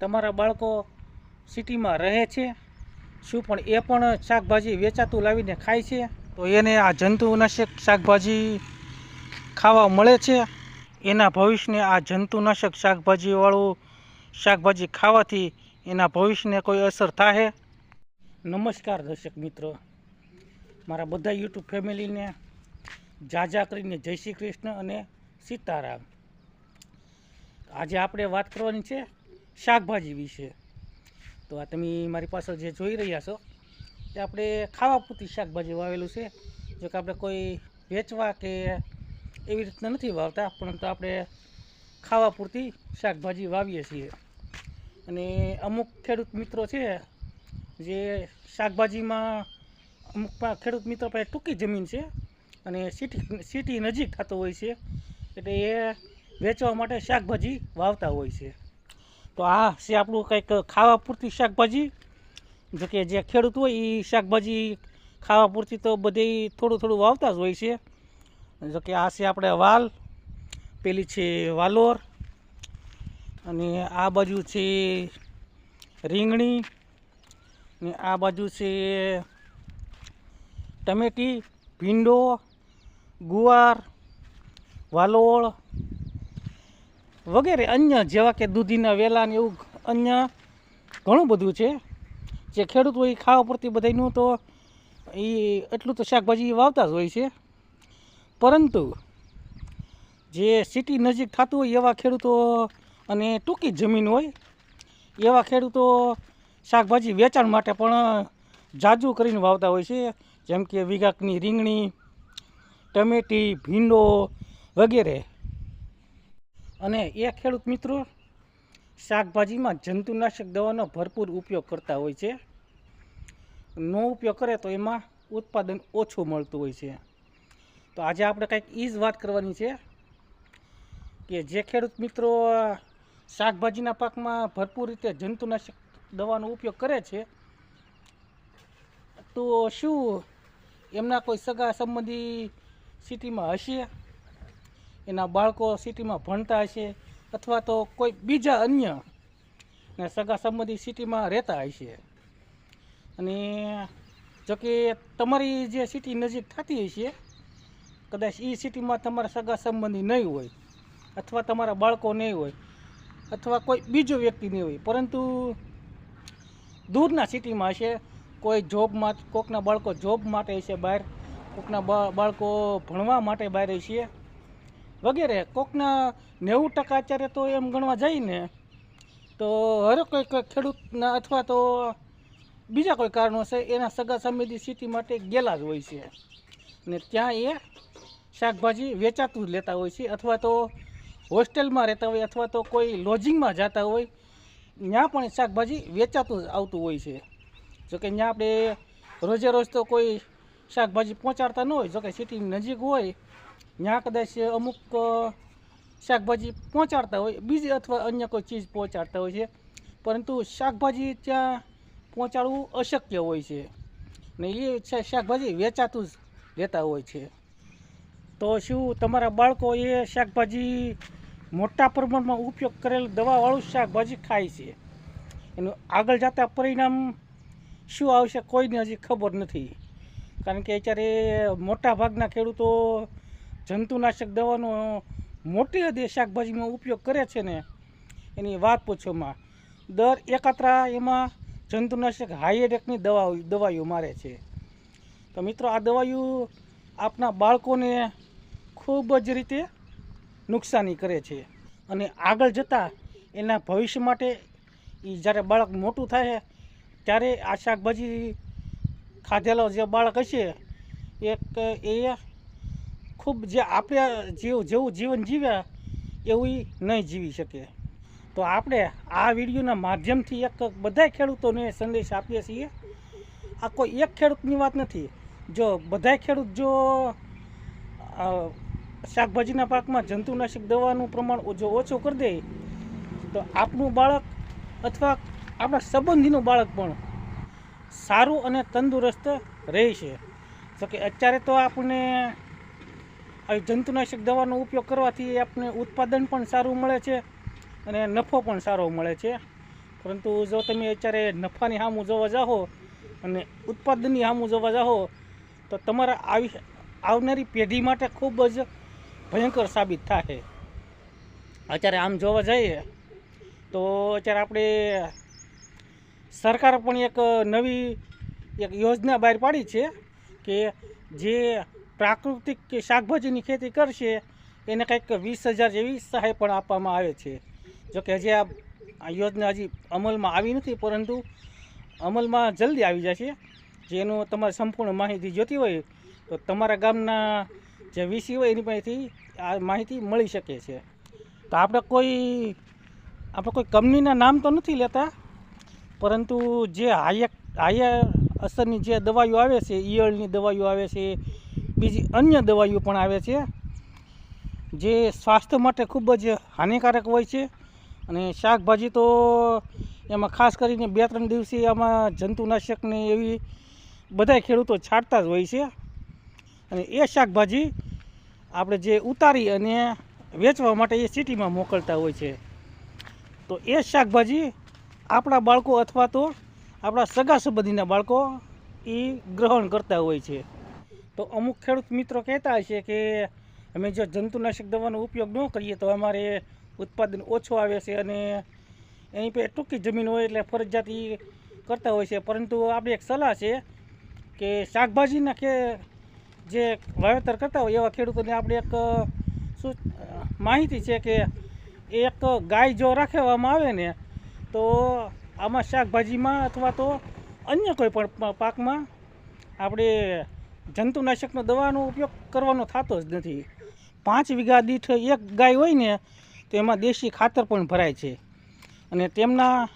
તમારા બાળકો સિટીમાં રહે છે, શું પણ એ પણ શાકભાજી વેચાતું લાવીને ખાય છે, તો એને આ જંતુનાશક શાકભાજી ખાવા મળે છે. એના ભવિષ્યને આ જંતુનાશક શાકભાજીવાળું શાકભાજી ખાવાથી એના ભવિષ્યને કોઈ અસર થાય નમસ્કાર દર્શક મિત્રો. મારા બધા યુટ્યુબ ફેમિલીને જાજા કરીને જય શ્રી કૃષ્ણ અને સીતારામ. આજે આપણે વાત કરવાની છે શાકભાજી વિશે. તો આ તમે મારી પાછળ જે જોઈ રહ્યા છો તે આપણે ખાવા પૂરતી શાકભાજી વાવેલું છે. જો કે આપણે કોઈ વેચવા કે એવી રીતના નથી વાવતા, પરંતુ આપણે ખાવા પૂરતી શાકભાજી વાવીએ છીએ. અને અમુક ખેડૂત મિત્રો છે, જે શાકભાજીમાં અમુક ખેડૂત મિત્રો પાસે ટૂંકી જમીન છે અને સિટી સિટી નજીક થતો હોય છે, એટલે એ વેચવા માટે શાકભાજી વાવતા હોય છે. તો આ છે આપણું કંઈક ખાવા પૂરતી શાકભાજી. જો કે જે ખેડૂત હોય એ શાકભાજી ખાવા પૂરતી તો બધી થોડું થોડું વાવતા જ હોય છે. જો કે આ છે આપણે વાલ, પેલી છે વાલોર, અને આ બાજુ છે રીંગણી, ને આ બાજુ છે ટમેટી, ભીંડો, ગુવાર, વાલોળ વગેરે અન્ય જેવા કે દૂધીના વેલા ને એવું અન્ય ઘણું બધું છે. જે ખેડૂત હોય એ ખાવા પૂરતી બધાનું તો એ એટલું તો શાકભાજી વાવતા જ હોય છે. પરંતુ જે સિટી નજીક થતું હોય એવા ખેડૂતો અને ટૂંકી જમીન હોય એવા ખેડૂતો શાકભાજી વેચાણ માટે પણ જાજુ કરીને વાવતા હોય છે. જેમ કે વિઘાકની રીંગણી, ટમેટી, ભીંડો વગેરે. અને એ ખેડૂત મિત્રો શાકભાજીમાં જંતુનાશક દવાનો ભરપૂર ઉપયોગ કરતા હોય છે. નો ઉપયોગ કરે તો એમાં ઉત્પાદન ઓછું મળતું હોય છે. તો આજે આપણે કંઈક એ જ વાત કરવાની છે કે જે ખેડૂત મિત્રો શાકભાજીના પાકમાં ભરપૂર રીતે જંતુનાશક દવાનો ઉપયોગ કરે છે, તો શું એમના કોઈ સગા સંબંધી સિટીમાં હશે? એના બાળકો સિટીમાં ભણતા હશે અથવા તો કોઈ બીજા અન્ય સગા સંબંધી સિટીમાં રહેતા હશે. અને જો કે તમારી જે સિટી નજીક થતી હશે, કદાચ એ સિટીમાં તમારા સગા સંબંધી નહીં હોય અથવા તમારા બાળકો નહીં હોય અથવા કોઈ બીજો વ્યક્તિ નહીં હોય. પરંતુ દૂરના સિટીમાં હશે, કોઈ જોબમાં કોકના બાળકો જોબ માટે હશે બહાર, કોકના બાળકો ભણવા માટે બહાર હશે વગેરે. કોકના નેવું ટકા અત્યારે તો એમ ગણવા જઈને તો હર કોઈ કોઈ ખેડૂતના અથવા તો બીજા કોઈ કારણો છે એના સગા સંબંધી સિટી માટે ગેલા જ હોય છે. ને ત્યાં એ શાકભાજી વેચાતું જ લેતા હોય છે અથવા તો હોસ્ટેલમાં રહેતા હોય અથવા તો કોઈ લોજિંગમાં જતા હોય, ત્યાં પણ શાકભાજી વેચાતું જ આવતું હોય છે. જોકે ત્યાં આપણે રોજે રોજ તો કોઈ શાકભાજી પહોંચાડતા ન હોય જોકે સિટીની નજીક હોય ત્યાં કદાચ અમુક શાકભાજી પહોંચાડતા હોય, બીજી અથવા અન્ય કોઈ ચીજ પહોંચાડતા હોય છે. પરંતુ શાકભાજી ત્યાં પહોંચાડવું અશક્ય હોય છે. ને એ શાકભાજી વેચાતું જ લેતા હોય છે. તો શું તમારા બાળકો એ શાકભાજી મોટા પ્રમાણમાં ઉપયોગ કરેલ દવાવાળું શાકભાજી ખાય છે? એનું આગળ જતાં પરિણામ શું આવશે, કોઈને હજી ખબર નથી. કારણ કે અત્યારે મોટાભાગના ખેડૂતો જંતુનાશક દવાનો મોટી હદે શાકભાજીમાં ઉપયોગ કરે છે ને, એની વાત પૂછવામાં દર એકાત્રા એમાં જંતુનાશક હાઈએડેકની દવા દવાઈઓ મારે છે. તો મિત્રો, આ દવાઈઓ આપના બાળકોને ખૂબ જ રીતે નુકસાની કરે છે. અને આગળ જતાં એના ભવિષ્ય માટે એ જ્યારે બાળક મોટું થાય, ત્યારે આ શાકભાજી ખાધેલો જે બાળક હશે, એક એ ખૂબ જે આપણે જીવ, જેવું જીવન જીવ્યા એવું એ નહીં જીવી શકે. તો આપણે આ વિડીયોના માધ્યમથી એક બધા ખેડૂતોને સંદેશ આપીએ છીએ. આ કોઈ એક ખેડૂતની વાત નથી. જો બધા ખેડૂત જો શાકભાજીના પાકમાં જંતુનાશક દવાનું પ્રમાણ જો ઓછું કરી દે, તો આપણું બાળક અથવા આપણા સંબંધીનું બાળક પણ સારું અને તંદુરસ્ત રહેશે. તો કે અત્યારે તો આપણને આવી જંતુનાશક દવાનો ઉપયોગ કરવાથી આપને ઉત્પાદન પણ સારું મળે છે અને નફો પણ સારો મળે છે. પરંતુ જો તમે અત્યારે નફાની સામું જોવા જાઓ અને ઉત્પાદનની સામું જોવા જાઓ તો તમારા આવી આવનારી પેઢી માટે ખૂબ જ ભયંકર સાબિત થાય અત્યારે આમ જોવા જઈએ, તો અત્યારે આપણે સરકાર પણ એક નવી એક યોજના બહાર પાડી છે કે જે પ્રાકૃતિક કે શાકભાજીની ખેતી કરશે, એને કંઈક વીસ હજાર જેવી સહાય પણ આપવામાં આવે છે. જોકે હજી આ યોજના હજી અમલમાં આવી નથી, પરંતુ અમલમાં જલ્દી આવી જશે. જેનું તમારે સંપૂર્ણ માહિતી જોતી હોય, તો તમારા ગામના જે વીસી હોય, એની પાસેથી આ માહિતી મળી શકે છે. તો આપણે કોઈ આપણે કોઈ કંપનીના નામ તો નથી લેતા, પરંતુ જે હાયક હાયર અસરની જે દવાઈઓ આવે છે, ઈયળની દવાઈઓ આવે છે બીજી અન્ય દવાઈઓ પણ આવે છે, જે સ્વાસ્થ્ય માટે ખૂબ જ હાનિકારક હોય છે. અને શાકભાજી તો એમાં ખાસ કરીને બે ત્રણ દિવસે આમાં જંતુનાશકને એવી બધા ખેડૂતો છાંટતા જ હોય છે. અને એ શાકભાજી આપણે જે ઉતારી અને વેચવા માટે એ સિટીમાં મોકલતા હોય છે. તો એ શાકભાજી આપણા બાળકો અથવા તો આપણા સગા સંબંધીના બાળકો એ ગ્રહણ કરતા હોય છે. તો અમુક ખેડૂત મિત્રો કહેતા હશે કે અમે જો જંતુનાશક દવાનો ઉપયોગ ન કરીએ તો અમારે ઉત્પાદન ઓછું આવે છે અને એની પર ટૂંકી જમીન હોય એટલે ફરજિયાત કરતા હોય છે. પરંતુ આપણે એક સલાહ છે કે શાકભાજીના કે જે વાવેતર કરતા હોય એવા ખેડૂતોને આપણે એક શું માહિતી છે કે એક ગાય જો રાખવામાં આવે ને તો આમાં શાકભાજીમાં અથવા તો અન્ય કોઈ પણ પાકમાં આપણે જંતુનાશકનો દવાનો ઉપયોગ કરવાનો થતો જ નથી. પાંચ વીઘા દીઠ એક ગાય હોય ને, તો એમાં દેશી ખાતર પણ ભરાય છે. અને તેમના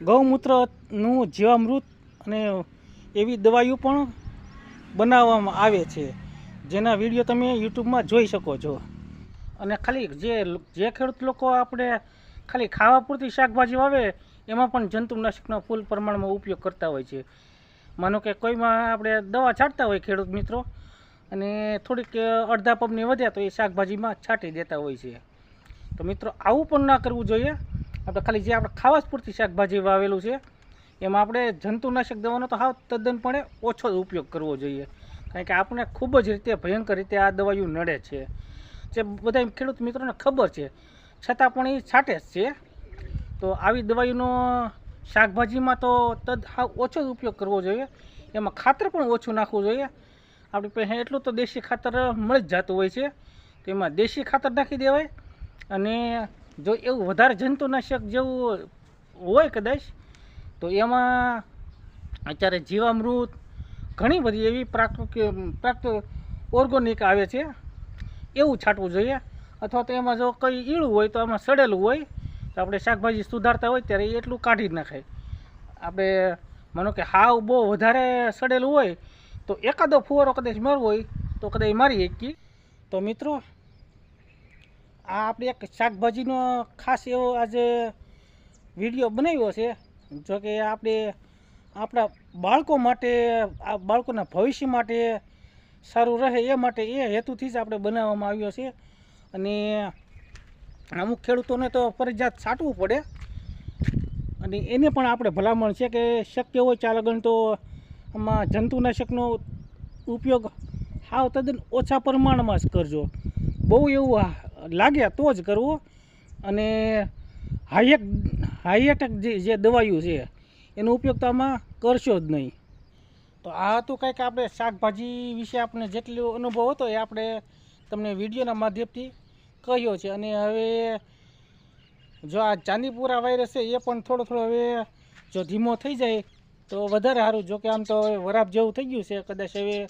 ગૌમૂત્રનું જીવામૃત અને એવી દવાઈઓ પણ બનાવવામાં આવે છે. જેના વીડિયો તમે યુટ્યુબમાં જોઈ શકો છો. અને ખાલી જે જે ખેડૂત લોકો આપણે ખાલી ખાવા પૂરતી શાકભાજી વાવે, એમાં પણ જંતુનાશકનો ફૂલ પ્રમાણમાં ઉપયોગ કરતા હોય છે. માનો કે કોઈમાં આપણે દવા છાંટતા હોય ખેડૂત મિત્રો, અને થોડીક અડધા પંપની વધ્યા તો એ શાકભાજીમાં છાંટી દેતા હોય છે. તો મિત્રો, આવું પણ ના કરવું જોઈએ. આપણે ખાલી જે આપણે ખાવા પૂરતી શાકભાજી વાવેલું છે, એમાં આપણે જંતુનાશક દવાનો તો હાવ તદ્દનપણે ઓછો જ ઉપયોગ કરવો જોઈએ. કારણ કે આપણે ખૂબ જ રીતે ભયંકર રીતે આ દવાઈઓ નડે છે. જે બધા ખેડૂત મિત્રોને ખબર છે. છતાં પણ એ છાંટે જ છે. તો આવી દવાઈનો શાકભાજીમાં તો તદ હા ઓછો ઉપયોગ કરવો જોઈએ. એમાં ખાતર પણ ઓછું નાખવું જોઈએ. આપણી પાસે એટલું તો દેશી ખાતર મળી જતું હોય છે તો એમાં દેશી ખાતર નાખી દેવાય અને જો એવું વધારે જંતુનાશક જેવું હોય કદાચ, તો એમાં અત્યારે જીવામૃત ઘણી બધી એવી પ્રાકૃતિક પ્રાકૃ ઓર્ગોનિક આવે છે. એવું છાંટવું જોઈએ. અથવા તો એમાં જો કંઈ ઈળું હોય તો એમાં સડેલું હોય તો આપણે શાકભાજી સુધારતા હોય ત્યારે એટલું કાઢી જ નાખાય. આપણે માનો કે હાવ બહુ વધારે સડેલું હોય તો એકાદો ફુવારો કદાચ મારવો હોય તો કદાચ મારી શકીએ. તો મિત્રો, આ આપણે એક શાકભાજીનો ખાસ એવો આજે વીડિયો બનાવ્યો છે, જો કે આપણે આપણા બાળકો માટે, આ બાળકોના ભવિષ્ય માટે સારું રહે એ માટે એ હેતુથી જ આપણે બનાવવામાં આવ્યો છે. અને અમુક ખેડૂતોને તો ફરજિયાત છાંટવું પડે. અને એને પણ આપણે ભલામણ છે કે શક્ય હોય ચાલ આગળ તો આમાં જંતુનાશકનો ઉપયોગ હાવ તદ્દન ઓછા પ્રમાણમાં જ કરજો. બહુ એવું લાગે તો જ કરવો. અને હાઈએક હાઈએટેક જે દવાઈઓ છે, એનો ઉપયોગ તો આમાં કરશો જ નહીં. તો આ હતું કંઈક આપણે શાકભાજી વિશે આપણે જેટલો અનુભવ હતો એ આપણે તમને વિડીયોના માધ્યમથી કહ્યો છે. અને હવે જો આ ચાંદીપુરા વાયરસ છે, એ પણ થોડો થોડો હવે જો ધીમો થઈ જાય, તો વધારે સારું. જોકે આમ તો હવે વરાપ જેવું થઈ ગયું છે. કદાચ હવે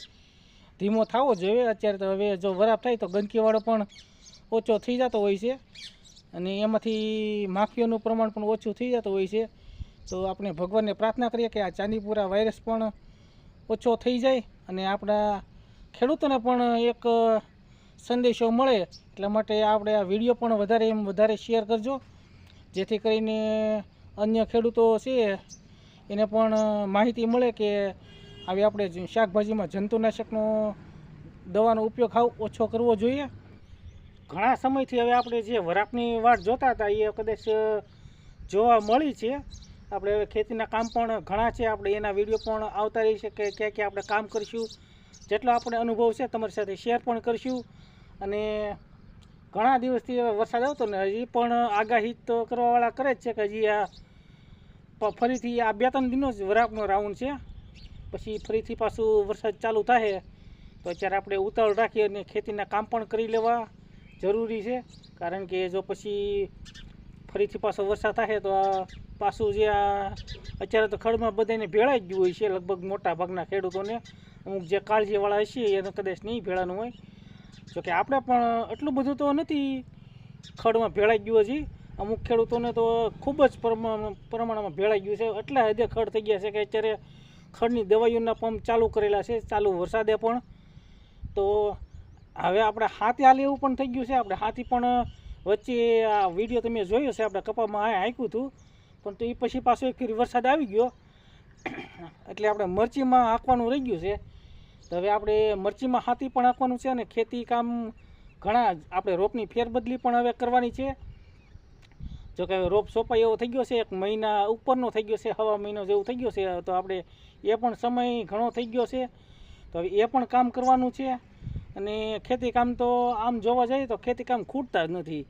ધીમો થવો જોઈએ. અત્યારે તો હવે જો વરાપ થાય તો ગંદકીવાળો પણ ઓછો થઈ જતો હોય છે. અને એમાંથી માખીઓનું પ્રમાણ પણ ઓછું થઈ જતું હોય છે. તો આપણે ભગવાનને પ્રાર્થના કરીએ કે આ ચાંદીપુરા વાયરસ પણ ઓછો થઈ જાય. અને આપણા ખેડૂતોને પણ એક સંદેશો મળે એટલા માટે આપણે આ વીડિયો પણ વધારે એમ વધારે શેર કરજો. જેથી કરીને અન્ય ખેડૂતો છે, એને પણ માહિતી મળે કે આવી આપણે શાકભાજીમાં જંતુનાશકનો દવાનો ઉપયોગ હાવ ઓછો કરવો જોઈએ. ઘણા સમયથી હવે આપણે જે વરાપની વાટ જોતા હતા, એ કદાચ જોવા મળી છે. આપણે હવે ખેતીના કામ પણ ઘણા છે, આપણે એના વીડિયો પણ આવતા રહેશે કે ક્યાં ક્યાં આપણે કામ કરીશું. જેટલો આપણે અનુભવ છે, તમારી સાથે શેર પણ કરીશું. અને ઘણા દિવસથી વરસાદ આવતો ને હજી પણ આગાહી તો કરવાવાળા કરે જ છે કે હજી આ ફરીથી આ બે ત્રણ દિનો જ વરાપનો રાઉન્ડ છે. પછી ફરીથી પાછું વરસાદ ચાલુ થાય તો અત્યારે આપણે ઉતાવળ રાખી અને ખેતીના કામ પણ કરી લેવા જરૂરી છે. કારણ કે જો પછી ફરીથી પાછો વરસાદ થાય તો પાછું જે આ અત્યારે તો ખડમાં બધાને ભેળાઈ જ ગયું હોય છે લગભગ મોટા ભાગના ખેડૂતોને. અમુક જે કાળજીવાળા હશે એને કદાચ નહીં ભેળાનું હોય. જોકે આપણે પણ એટલું બધું તો નથી. ખડમાં ભેળાઈ ગયું હજી. અમુક ખેડૂતોને તો ખૂબ જ પ્રમાણ, પ્રમાણમાં ભેળાઈ ગયું છે. એટલા હદે ખડ થઈ ગયા છે કે અત્યારે ખડની દવાઈઓના પંપ ચાલુ કરેલા છે. ચાલુ વરસાદે પણ. તો હવે આપણે હાથી હાલ એવું પણ થઈ ગયું છે. આપણે હાથી પણ વચ્ચે આ વીડિયો તમે જોયો છે, આપણે કપામાં હાંક્યું હતું. પણ તો એ પછી પાછો એક વરસાદ આવી ગયો. એટલે આપણે મરચીમાં હાંકવાનું રહી ગયું છે. તો હવે આપણે મરચીમાં હાથી પણ આપવાનું છે અને ખેતી કામ ઘણા આપણે રોપની ફેરબદલી પણ હવે કરવાની છે. જો કે રોપ સોપાઈ એવો થઈ ગયો છે, એક મહિના ઉપરનો થઈ ગયો છે, હવા મહિનો જેવું થઈ ગયો છે, તો આપણે એ પણ સમય ઘણો થઈ ગયો છે. તો હવે એ પણ કામ કરવાનું છે અને ખેતી કામ તો આમ જોવા જઈએ તો ખેતી કામ ખૂટતા જ નથી.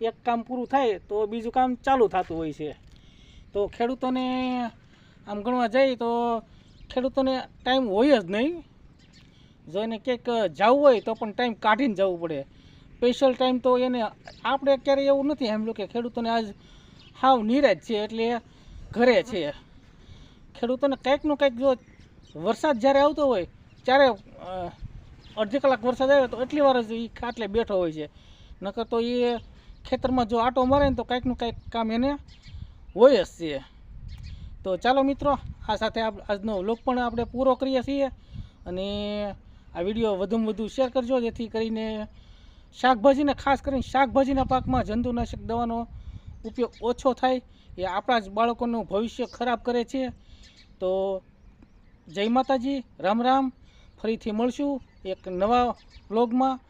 એક કામ પૂરું થાય તો બીજું કામ ચાલુ થતું હોય છે. તો ખેડૂતોને આમ ગણવા જઈએ તો ખેડૂતોને ટાઈમ હોય જ નહીં. જો એને ક્યાંક જવું હોય તો પણ ટાઈમ કાઢીને જવું પડે. સ્પેશિયલ ટાઈમ તો એને આપણે અત્યારે એવું નથી એમ કે ખેડૂતોને આજ હાવ નિરાજ છે એટલે ઘરે છે. ખેડૂતોને કંઈકનું કંઈક જો વરસાદ જ્યારે આવતો હોય, ત્યારે અડધી કલાક વરસાદ આવે તો એટલી વાર જ એ ખાટલે બેઠો હોય છે. નકર તો એ ખેતરમાં જો આટો મારે ને તો કંઈકનું કંઈક કામ એને હોય જ છે. તો ચાલો મિત્રો, આ સાથે આજનો વ્લોગ પણ આપણે પૂરો કરીએ છીએ. અને આ વીડિયો વધુમાં વધુ શેર કરજો, જેથી કરીને શાકભાજીને, ખાસ કરીને શાકભાજીના પાકમાં જંતુનાશક દવાનો ઉપયોગ ઓછો થાય. એ આપણા જ બાળકોનું ભવિષ્ય ખરાબ કરે છે. તો જય માતાજી, રામ રામ. ફરીથી મળશું એક નવા વ્લોગમાં.